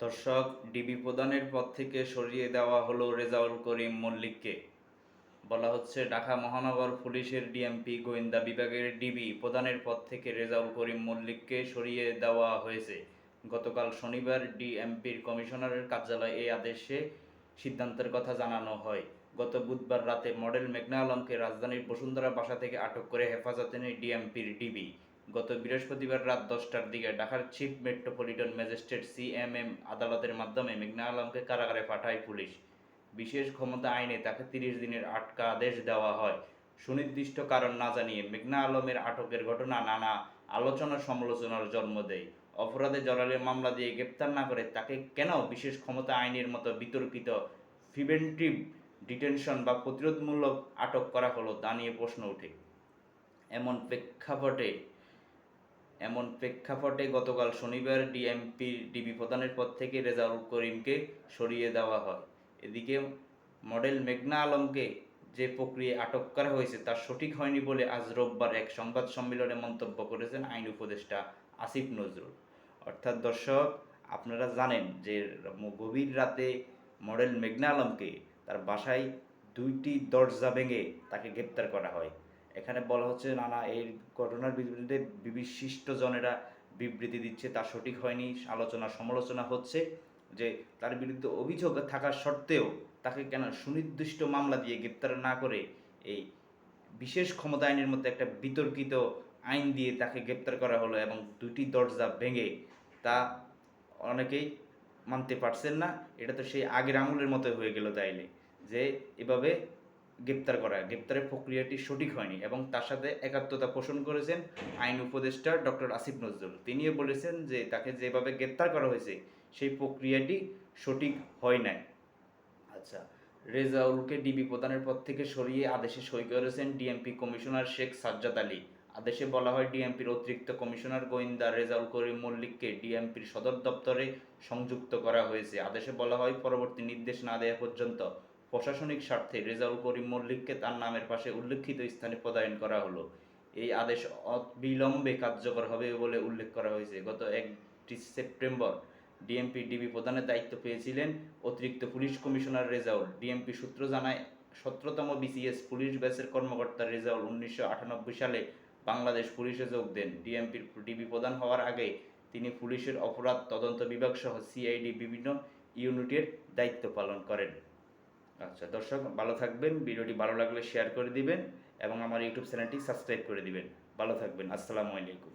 দর্শক ডিবি প্রদানের পদ থেকে সরিয়ে দেওয়া হলো রেজাউল করিম মল্লিককে। বলা হচ্ছে, ঢাকা মহানগর পুলিশের ডিএমপি গোয়েন্দা বিভাগের ডিবি প্রধানের পদ থেকে রেজাউল করিম মল্লিককে সরিয়ে দেওয়া হয়েছে। গতকাল শনিবার ডিএমপির কমিশনারের কার্যালয়ে এই আদেশে সিদ্ধান্তের কথা জানানো হয়। গত বুধবার রাতে মডেল মেঘনা আলমকে রাজধানীর বসুন্ধরা বাসা থেকে আটক করে হেফাজতে নেয় ডিএমপির ডিবি গত বৃহস্পতিবার রাত দশটার দিকে ঢাকার চিফ মেট্রোপলিটন ম্যাজিস্ট্রেট সিএমএম আদালতের মাধ্যমে মেঘনা আলমকে কারাগারে পাঠায় পুলিশ। বিশেষ ক্ষমতা আইনে তাকে তিরিশ দিনের আটকা আদেশ দেওয়া হয়। সুনির্দিষ্ট কারণ না জানিয়ে মেঘনা আলমের আটকের ঘটনা নানা আলোচনা সমালোচনার জন্ম দেয়। অপরাধে জড়ালে মামলা দিয়ে গ্রেপ্তার না করে তাকে কেন বিশেষ ক্ষমতা আইনের মতো বিতর্কিত প্রিভেন্টিভ ডিটেনশন বা প্রতিরোধমূলক আটক করা হলো তা নিয়ে প্রশ্ন ওঠে। এমন প্রেক্ষাপটে এমন প্রেক্ষাপটে গতকাল শনিবার ডিএমপি ডিবি প্রধানের পদ থেকে রেজাউল করিমকে সরিয়ে দেওয়া হয়। এদিকে মডেল মেঘনা আলমকে যে প্রক্রিয়ায় আটক করা হয়েছে তা সঠিক হয়নি বলে আজ রোববার এক সংবাদ সম্মেলনে মন্তব্য করেছেন আইন উপদেষ্টা আসিফ নজরুল। অর্থাৎ দর্শক, আপনারা জানেন যে গভীর রাতে মডেল মেঘনা আলমকে তার বাসায় দুইটি দরজা ভেঙে তাকে গ্রেপ্তার করা হয়। এখানে বলা হচ্ছে না না এই ঘটনার বিরুদ্ধে বিশিষ্টজনেরা বিবৃতি দিচ্ছে, তা সঠিক হয়নি। আলোচনা, সমালোচনা হচ্ছে যে, তার বিরুদ্ধে অভিযোগ থাকা সত্ত্বেও তাকে কেন সুনির্দিষ্ট মামলা দিয়ে গ্রেপ্তার না করে এই বিশেষ ক্ষমতা আইনের মধ্যে একটা বিতর্কিত আইন দিয়ে তাকে গ্রেপ্তার করা হলো এবং দুটি দরজা ভেঙে তা অনেকেই মানতে পারছেন না। এটা তো সেই আগের আমলের মতো হয়ে গেল তাইলে। যে, এভাবে গ্রেপ্তার করা। গ্রেপ্তারের প্রক্রিয়াটি সঠিক হয়নি এবং তার সাথে একাত্মতা পোষণ করেছেন আইন উপদেষ্টা ডক্টর আসিফ নজরুল। তিনিও বলেছেন যে তাকে যেভাবে গ্রেপ্তার করা হয়েছে, সেই প্রক্রিয়াটি সঠিক হয় নাই। আচ্ছা রেজাউলকে ডিবি প্রদানের পদ থেকে সরিয়ে আদেশে সই করেছেন ডিএমপি কমিশনার শেখ সাজ্জাদ আলী। আদেশে বলা হয় ডিএমপির অতিরিক্ত কমিশনার গোয়েন্দা রেজাউল করিম মল্লিককে ডিএমপির সদর দপ্তরে সংযুক্ত করা হয়েছে। আদেশে বলা হয় পরবর্তী নির্দেশ না দেওয়া পর্যন্ত প্রশাসনিক স্বার্থে রেজাউল করিম মল্লিককে তার নামের পাশে উল্লেখিত স্থানে পদায়ন করা হলো। এই আদেশ অবিলম্বে কার্যকর হবে বলে উল্লেখ করা হয়েছে। গত একটি সেপ্টেম্বর ডিএমপি ডিবি প্রধানের দায়িত্ব পেয়েছিলেন অতিরিক্ত পুলিশ কমিশনার রেজাউল। ডিএমপি সূত্র জানায়, সতেরোতম বিসিএস পুলিশ ব্যাচের কর্মকর্তা রেজাউল উনিশশো আটানব্বই সালে বাংলাদেশ পুলিশে যোগ দেন। ডিএমপির ডিবি প্রধান হওয়ার আগে তিনি পুলিশের অপরাধ তদন্ত বিভাগ সহ সিআইডি বিভিন্ন ইউনিটের দায়িত্ব পালন করেন। আচ্ছা দর্শক, ভালো থাকবেন, ভিডিওটি ভালো লাগলে শেয়ার করে দিবেন এবং আমার ইউটিউব চ্যানেলটি সাবস্ক্রাইব করে দিবেন। ভালো থাকবেন, আসসালামু আলাইকুম।